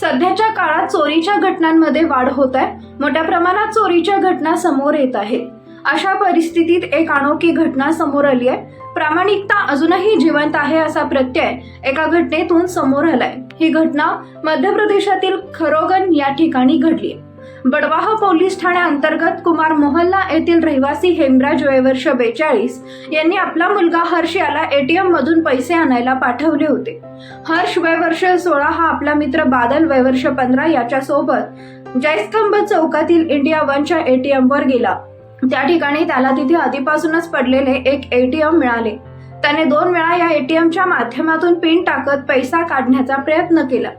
सध्याच्या काळात चोरीच्या घटनांमध्ये वाढ होत आहे. मोठ्या प्रमाणात चोरीच्या घटना समोर येत आहेत. अशा परिस्थितीत एक अनोखी घटना समोर आली आहे. प्रामाणिकता अजूनही जिवंत आहे असा प्रत्यय एका घटनेतून समोर आलाय. ही घटना मध्य प्रदेशातील खरोगन या ठिकाणी घडली बडवाह पोलीस ठाण्याअंतर्गत कुमार मोहल्ला येथील रहिवासी हेमराज वयवर्ष बेचाळीस यांनी आपला मुलगा हर्ष याला एटीएम मधून पैसे आणायला पाठवले होते. हर्ष वयवर्ष सोळा हा आपला मित्र बादल वयवर्ष पंधरा याच्या सोबत जयस्तंभ चौकातील इंडिया वनच्या एटीएम वर गेला. त्या ठिकाणी त्याला तिथे आधीपासूनच पडलेले एक एटीएम मिळाले. त्याने दोन वेळा या एटीएमच्या माध्यमातून पिन टाकत पैसा काढण्याचा प्रयत्न केला.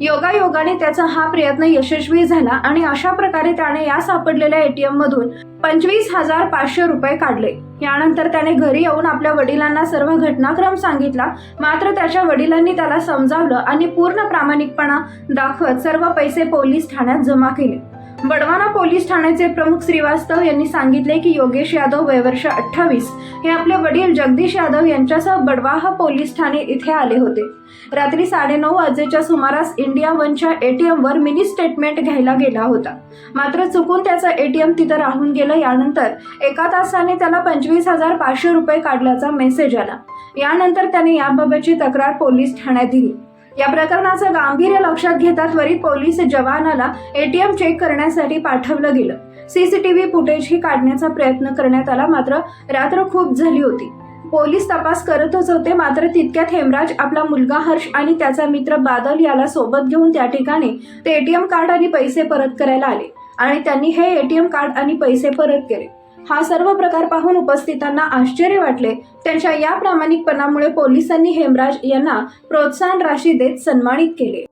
योगायोगाने त्याचा हा प्रयत्न यशस्वी झाला आणि अशा प्रकारे त्याने या सापडलेल्या एटीएम मधून पंचवीस हजार पाचशे रुपये काढले. यानंतर त्याने घरी येऊन आपल्या वडिलांना सर्व घटनाक्रम सांगितला. मात्र त्याच्या वडिलांनी त्याला समजावलं आणि पूर्ण प्रामाणिकपणा दाखवत सर्व पैसे पोलीस ठाण्यात जमा केले. बडवाना पोलीस ठाण्याचे प्रमुख श्रीवास्तव यांनी सांगितले की योगेश यादव वयवर्ष अठ्ठावीस हे आपले वडील जगदीश यादव यांच्यासह बडवाहा पोलीस ठाणे इथे आले होते. रात्री साडेनऊ वाजेच्या सुमारास इंडिया वनच्या एटीएम वर मिनी स्टेटमेंट घ्यायला गेला होता. मात्र चुकून त्याचं एटीएम तिथं राहून गेलं. यानंतर एका तासाने त्याला पंचवीस हजार पाचशे रुपये काढल्याचा मेसेज आला. यानंतर त्याने याबाबतची तक्रार पोलीस ठाण्यात दिली. या प्रकरणाचं गांभीर्य लक्षात घेता त्वरित पोलीस जवानाला एटीएम चेक करण्यासाठी पाठवलं गेलं. सीसीटीव्ही फुटेजही काढण्याचा प्रयत्न करण्यात आला मात्र रात्र खूप झाली होती. पोलीस तपास करतच होते मात्र तितक्यात हेमराज आपला मुलगा हर्ष आणि त्याचा मित्र बादल याला सोबत घेऊन त्या ठिकाणी ते एटीएम कार्ड आणि पैसे परत करायला आले आणि त्यांनी हे एटीएम कार्ड आणि पैसे परत केले. हा सर्व प्रकार पाहून उपस्थितांना आश्चर्य वाटले. त्यांच्या या प्रामाणिकपणामुळे पोलिसांनी हेमराज यांना प्रोत्साहन राशी देत सन्मानित केले.